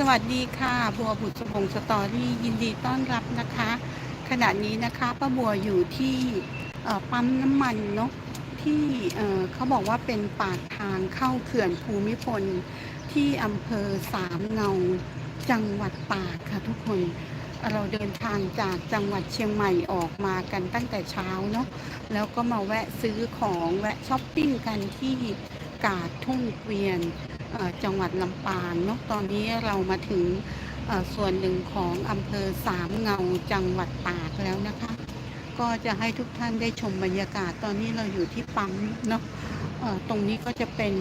สวัสดีค่ะบัวบุตรสมงสตอรี่ยินดีต้อนรับนะคะ ขณะนี้นะคะป้าบัวอยู่ที่ปั๊มน้ำมันเนาะที่เขาบอกว่าเป็นปากทางเข้าเขื่อนภูมิพลที่อำเภอสามเงาจังหวัดตากค่ะทุกคนเราเดินทางจากจังหวัดเชียงใหม่ออกมากันตั้งแต่เช้าเนาะแล้วก็มาแวะซื้อของแวะช้อปปิ้งกันที่กาดทุ่งเกวียน จังหวัดลำปางเนาะตอนนี้เรามาถึงส่วนหนึ่งของอำเภอสามเงาจังหวัดตากแล้วนะคะ ก็จะให้ทุกท่านได้ชมบรรยากาศตอนนี้เราอยู่ที่ปั๊มเนาะตรงนี้ก็จะเป็น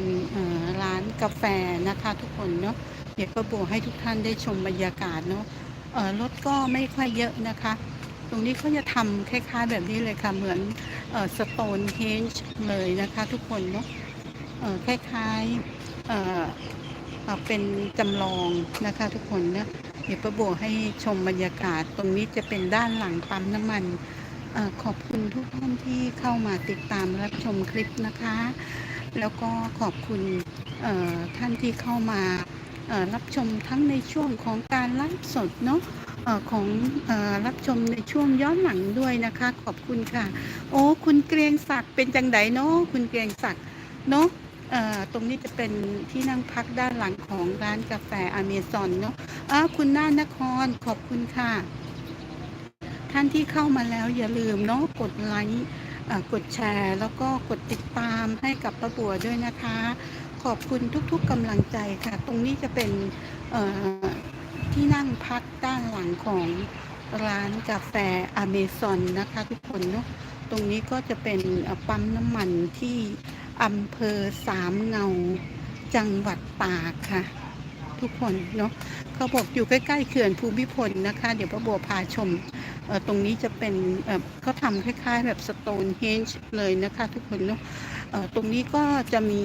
ร้านกาแฟนะคะทุกคนเนาะเดี๋ยวก็บวกให้ทุกท่านได้ชมบรรยากาศเนาะรถก็ไม่ค่อยเยอะนะคะ ตรงนี้เขาจะทำคล้าย ๆ แบบนี้เลยค่ะ เหมือนสโตนเฮนจ์เลยนะคะ ทุกคนเนาะคล้ายๆ เอ่อเป็นจำลองนะคะทุกคนนะเดี๋ยวประโบให้ชมบรรยากาศ ตรงนี้จะเป็นด้านหลังปั๊มน้ำมันเออขอบคุณทุกท่านที่เข้ามาติดตามรับชมคลิปนะคะ แล้วก็ขอบคุณเอ่อท่านที่เข้ามารับชมทั้งในช่วงของการไลฟ์สดเนาะของเออรับชมในช่วงย้อนหลังด้วยนะคะ ขอบคุณค่ะ โอ้คุณเกรียงศักดิ์เป็นจังไดเนาะคุณเกรียงศักดิ์เนาะ ตรงนี้จะเป็นที่นั่งพักด้านหลังของร้านกาแฟอเมซอนเนาะอ้าคุณน่านครขอบคุณค่ะ ท่านที่เข้ามาแล้วอย่าลืมเนาะกดไลค์กดแชร์ แล้วก็กดติดตามให้กับป้าบัวด้วยนะคะ ขอบคุณทุกๆกำลังใจค่ะ ตรงนี้จะเป็นที่นั่งพักด้านหลังของร้านกาแฟอเมซอนนะคะทุกคนเนาะตรงนี้ก็จะเป็นปั๊มน้ำมันที่ อำเภอสามเงา จังหวัดตากค่ะ ทุกคนเนาะเขาบอกอยู่ใกล้ๆเขื่อนภูมิพลนะคะ เดี๋ยวพระบัวพาชมตรงนี้จะเป็นเเขาทำคล้ายๆ แบบสโตนเฮนจ์เลยนะคะ ทุกคนเนาะตรงนี้ก็จะมี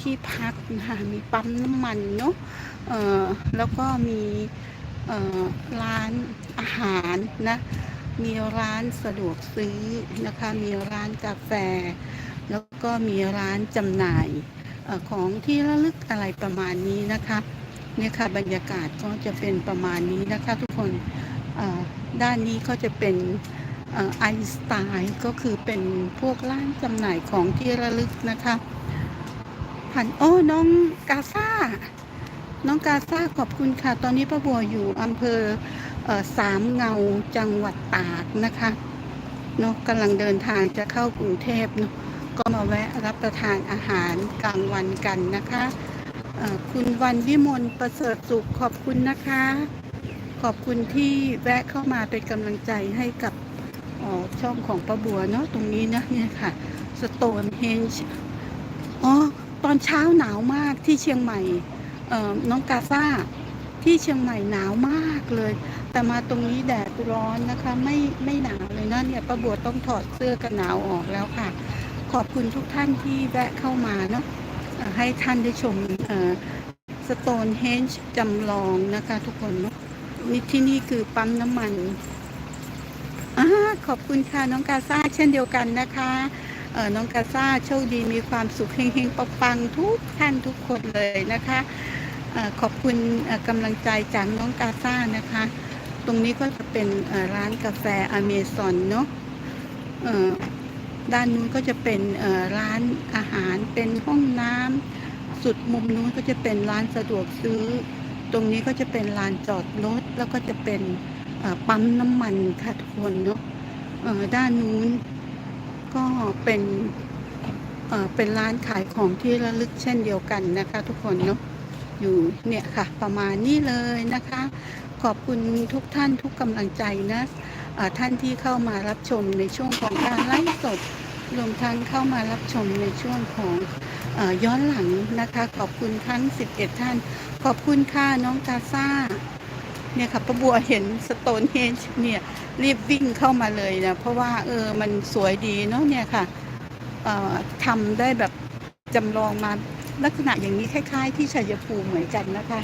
ที่พักนะคะมีปั๊มน้ำมันเนาะแล้วก็มีร้านอาหารนะ มีร้านสะดวกซื้อนะคะ มีร้านกาแฟ แล้วก็มีร้านจำหน่ายอของที่ระลึกอะไรประมาณนี้นะคะเนี่ยค่ะบรรยากาศก็จะเป็นประมาณนี้นะคะ ทุกคนด้านนี้ก็จะเป็นไอสไตล์ก็คือเป็นพวกร้านจำหน่ายของที่ระลึกนะคะผ่านโอ้น้องกาซ่าน้องกาซ่าขอบคุณค่ะ ตอนนี้ป้าบัวอยู่อำเภอเออสามเงาจังหวัดตากนะคะเนาะกำลังเดินทางจะเข้ากรุงเทพเนาะ ก็มาแวะรับประทานอาหารกลางวันกันนะคะคุณวันวิมลประเสริฐสุขขอบคุณนะคะ ขอบคุณที่แวะเข้ามาเป็นกำลังใจให้กับช่องของประบัวเนาะตรงนี้นะเนี่ยค่ะสโตนเฮนจ์อ๋อตอนเช้าหนาวมากที่เชียงใหม่น้องกาซ่าที่เชียงใหม่หนาวมากเลย แต่มาตรงนี้แดดร้อนนะคะ ไม่ไม่หนาวเลยนะเนี่ยประบัวต้องถอดเสื้อกันหนาวออกแล้วค่ะ ขอบคุณทุกท่านที่แวะเข้ามาเนาะให้ท่านได้ชมสโตนเฮนจ์จำลองนะคะทุกคนเนาะนี่ที่นี่คือปั๊มน้ำมันอขอบคุณค่ะน้องกาซ่าเช่นเดียวกันนะคะเออน้องกาซ่าโชคดีมีความสุขเฮงๆปังๆทุกท่านทุกคนเลยนะคะอขอบคุณกำลังใจจากน้องกาซ่านะคะ ตรงนี้ก็จะเป็นร้านกาแฟอเมซอนเนาะ ด้านนู้นก็จะเป็นร้านอาหารเป็นห้องน้ำสุดมุมนู้นก็จะเป็นร้านสะดวกซื้อ ตรงนี้ก็จะเป็นลานจอดรถแล้วก็จะเป็นปั๊มน้ำมันค่ะทุกคนเนาะด้านนู้นก็เป็นเป็นร้านขายของที่ระลึกเช่นเดียวกันนะคะ ทุกคนเนาะอยู่เนี่ยค่ะ ประมาณนี้เลยนะคะ ขอบคุณทุกท่านทุกกำลังใจนะ ท่านที่เข้ามารับชมในช่วงของการไลฟ์สดรวมทั้งเข้ามารับชมในช่วงของอย้อนหลังนะคะ ขอบคุณทั้ง 11 ท่าน ขอบคุณค่ะน้องกาซ่าเนี่ยค่ะประบัวเห็นสโตนเฮนจ์เนี่ยรีบวิ่งเข้ามาเลยนะ เพราะว่าเออมันสวยดีเนาะเนี่ยค่ะทำได้แบบจำลองมาลักษณะอย่างนี้คล้ายๆ ที่ชัยภูมิเหมือนกันนะคะ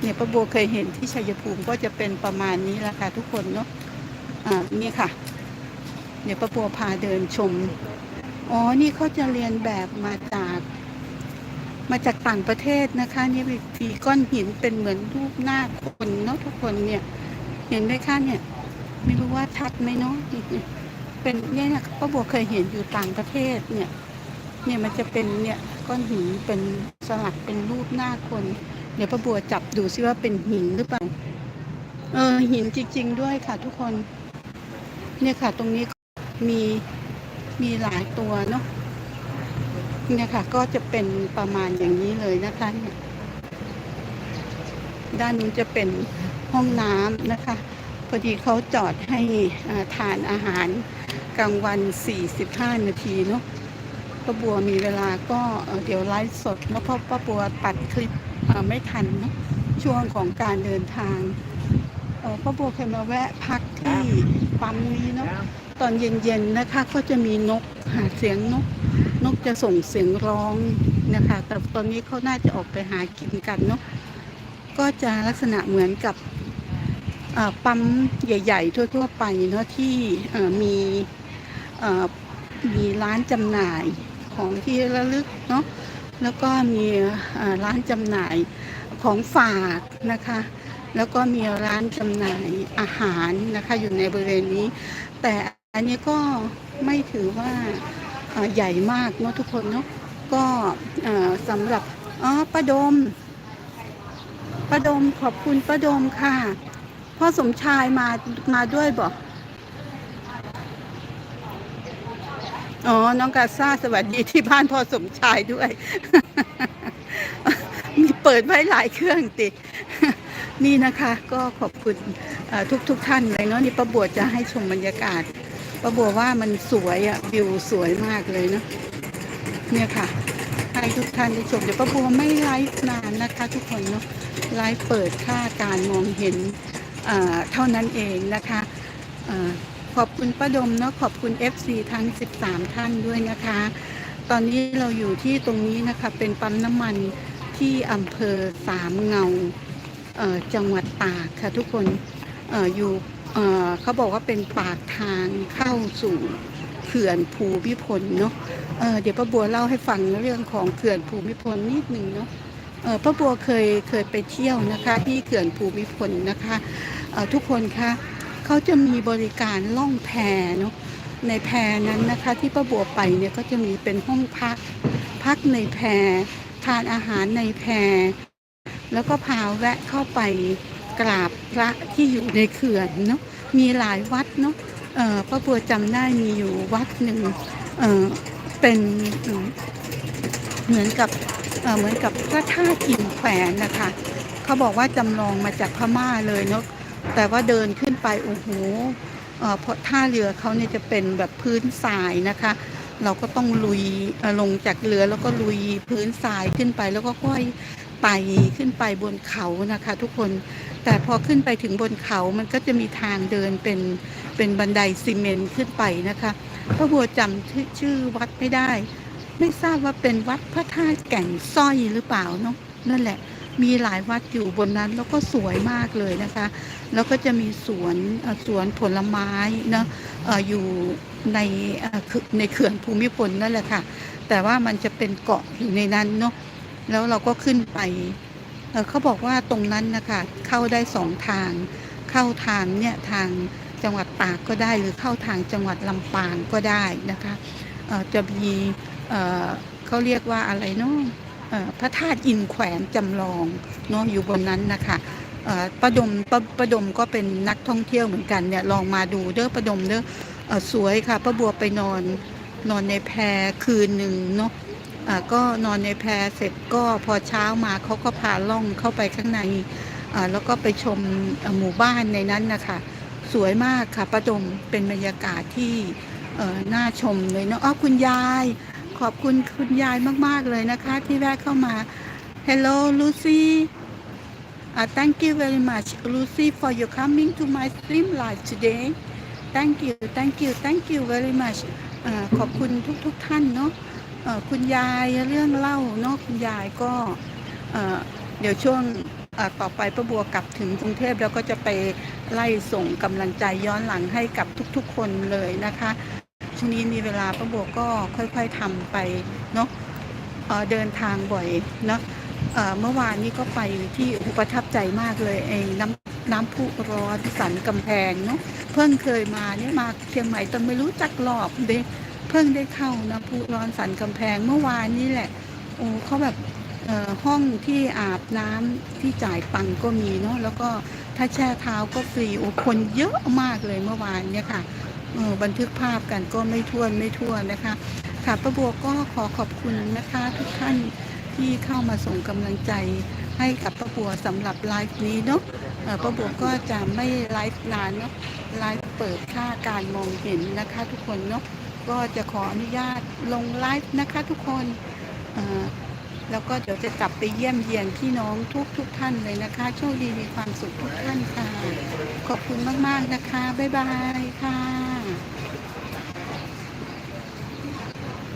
เนี่ยประบัวเคยเห็นที่ชัยภูมิก็จะเป็นประมาณนี้แหละค่ะทุกคนเนาะ อ่านี่ค่ะ เดี๋ยวป้าปัวพาเดินชม อ๋อ นี่เขาจะเรียนแบบมาจาก มาจากต่างประเทศนะคะ นี่ยมีก้อนหินเป็นเหมือนรูปหน้าคนเนาะทุกคนเนี่ย เห็นไหมคะเนี่ย ไม่รู้ว่าชัดไหมเนาะเป็นเนี่ยนะป้าบัวเคยเห็นอยู่ต่างประเทศเนี่ย เนี่ยมันจะเป็นเนี่ยก้อนหินเป็นสลักเป็นรูปหน้าคน เดี๋ยวป้าบัวจับดูซิว่าเป็นหินหรือเปล่า เออหินจริง ๆ ด้วยค่ะทุกคน เนี่ยค่ะ ตรงนี้มีมีหลายตัวเนาะเนี่ยค่ะ ก็จะเป็นประมาณอย่างนี้เลยนะคะเนี่ยด้านนู้นจะเป็นห้องน้ำนะคะ พอดีเขาจอดให้อาทานอาหารกลางวัน 45 นาทีเนาะป้าบัวมีเวลาก็เดี๋ยวไลฟ์สดเนาะเพราะป้าบัวตัดคลิปไม่ทันเนาะช่วงของการเดินทาง ป้าบัวเคยมาแวะพักที่ปั๊มนี้เนาะตอนเย็นๆนะคะก็จะมีนกหาเสียงนก นกจะส่งเสียงร้องนะคะ แต่ตอนนี้เขาน่าจะออกไปหากินกันเนาะก็จะลักษณะเหมือนกับเอ่อปั๊มใหญ่ ๆ ทั่ว ๆ ไปเนาะที่เอ่อมีเอ่อมีร้านจำหน่ายของที่ระลึกเนาะแล้วก็มีเอ่อร้านจำหน่ายของฝากนะคะ แล้วก็มีร้านจำหน่ายอาหารนะคะอยู่ในบริเวณนี้ แต่อันนี้ก็ไม่ถือว่าใหญ่มากเนาะทุกคนเนาะก็สำหรับอ๋อป้าดมป้าดมขอบคุณป้าดมค่ะพ่อสมชายมามาด้วยบอกอ๋อ น้องกาซ่าสวัสดีที่บ้านพ่อสมชายด้วย มีเปิดไว้หลายเครื่องติด นี่นะคะก็ขอบคุณทุกทุกๆท่านเลยเนาะนี่ป้าบัวจะให้ชมบรรยากาศป้าบัวว่ามันสวยอะวิวสวยมากเลยเนาะเนี่ยค่ะให้ทุกท่านได้ชมเดี๋ยวป้าบัวไม่ไลฟ์นานนะคะ ทุกคนเนาะไลฟ์เปิดค่าการมองเห็นเท่านั้นเองนะคะอ่อขอบคุณป้าดมเนาะขอบคุณ FC ทั้ง 13 ท่านด้วยนะคะ ตอนนี้เราอยู่ที่ตรงนี้นะคะเป็นปั๊มน้ำมันที่อำเภอสามเงา จังหวัดตากค่ะทุกคนออยู่เอ่เขาบอกว่าเป็นปากทางเข้าสู่เขื่อนภูมิพลเนาะเเดี๋ยวป้าบัวเล่าให้ฟังเรื่องของเขื่อนภูมิพลนิดหนึ่งเนาะป้าบัวเคยเคยไปเที่ยวนะคะที่เขื่อนภูมิพลนะคะทุกคนคะเขาจะมีบริการล่องแพเนาะในแพนั้นนะคะที่ป้าบัวไปเนี่ยก็จะมีเป็นห้องพัก พักในแพทานอาหารในแพ แล้วก็พาแวะเข้าไปกราบพระที่อยู่ในเขื่อนเนาะมีหลายวัดเนาะเอ่อพระบัวจำได้มีอยู่วัดหนึ่งเอ่อเป็นเหมือนกับเอ่อเหมือนกับพระธาตุอินแขวนนะคะเขาบอกว่าจำลองมาจากพม่าเลยเนาะแต่ว่าเดินขึ้นไปโอ้โหเอ่อเพราะท่าเรือเขาเนี่ยจะเป็นแบบพื้นทรายนะคะ เราก็ต้องลุยลงจากเรือแล้วก็ลุยพื้นทรายขึ้นไปแล้วก็ค่อย ไต่ขึ้นไปบนเขานะคะ ทุกคนแต่พอขึ้นไปถึงบนเขามันก็จะมีทางเดินเป็นเป็นบันไดซีเมนต์ขึ้นไปนะคะพระบัวจำชื่อชื่อวัดไม่ได้ ไม่ทราบว่าเป็นวัดพระธาตุแก่งสร้อยหรือเปล่าเนาะนั่นแหละมีหลายวัดอยู่บนนั้นแล้วก็สวยมากเลยนะคะ แล้วก็จะมีสวนสวนผลไม้เนาะเอ่อยู่ในในเขื่อนภูมิพลนั่นแหละค่ะ แต่ว่ามันจะเป็นเกาะอยู่ในนั้นเนาะ แล้วเราก็ขึ้นไปเเขาบอกว่าตรงนั้นนะคะเข้าได้สองทาง เข้าทางเนี่ยทางจังหวัดตากก็ได้หรือเข้าทางจังหวัดลำปางก็ได้นะคะจะมีเเขาเรียกว่าอะไรเนาะพระธาตุอินแขวนจำลองเนาะอยู่บนนั้นนะคะประดมประประดมก็เป็นนักท่องเที่ยวเหมือนกันเนี่ยลองมาดูเด้อประดมเด้อสวยค่ะประบัวไปนอนนอนในแพคืนหนึ่งเนาะ ก็นอนในแพเสร็จก็พอเช้ามาเขาก็พาล่องเข้าไปข้างในแล้วก็ไปชมหมู่บ้านในนั้นนะคะสวยมากค่ะประดมเป็นบรรยากาศที่น่าชมเลยเนาะอ้อคุณยาย ขอบคุณคุณยายมาก ๆ เลยนะคะ ที่แวะเข้ามา Hello Lucy uh, thank you very much Lucy for your coming to my stream live today thank you thank you thank you very much ขอบคุณทุก ๆทท่านเนาะ คุณยายเรื่องเล่าเนาะคุณยายก็เดี๋ยวช่วงต่อไปประบัวกลับถึงกรุงเทพแล้วก็จะไปไล่ส่งกำลังใจย้อนหลังให้กับทุกๆ คนเลยนะคะช่วงนี้มีเวลาประบัวก็ค่อยๆทำไปเนาะเดินทางบ่อยเนาะเอ่อเมื่อวานนี้ก็ไปที่ประทับใจมากเลยไอ้น้ำน้ำพุร้อนสันกำแพงเนาะเพิ่งเคยมาเนี่ยมาเชียงใหม่แต่ไม่รู้จักหลอบเด้ เพิ่งได้เข้าน้ำพุร้อนสันกำแพงเมื่อวานนี้แหละ โอ้เขาแบบห้องที่อาบน้ำที่จ่ายตังก็มีเนาะแล้วก็ถ้าแช่เท้าก็ฟรีโอ้คนเยอะมากเลยเมื่อวานเนี่ยค่ะออบันทึกภาพกันก็ไม่ท้วนไม่ทั่วนนะคะค่ะประบัวก็ขอขอบคุณนะคะทุกท่านที่เข้ามาส่งกำลังใจให้กับประบัวสำหรับไลฟ์นี้เนาะออประบัวก็จะไม่ไลฟ์นานเนาะไลฟ์เปิดค่าการมองเห็นนะคะทุกคนเนาะ ก็จะขออนุญาตลงไลฟ์นะคะทุกคนแล้วก็เดี๋ยวจะกลับไปเยี่ยมเยียนพี่น้องทุกทุกท่านเลยนะคะ โชคดีมีความสุขทุกท่านค่ะ ขอบคุณมาก ๆ นะคะ บ๊ายบายค่ะ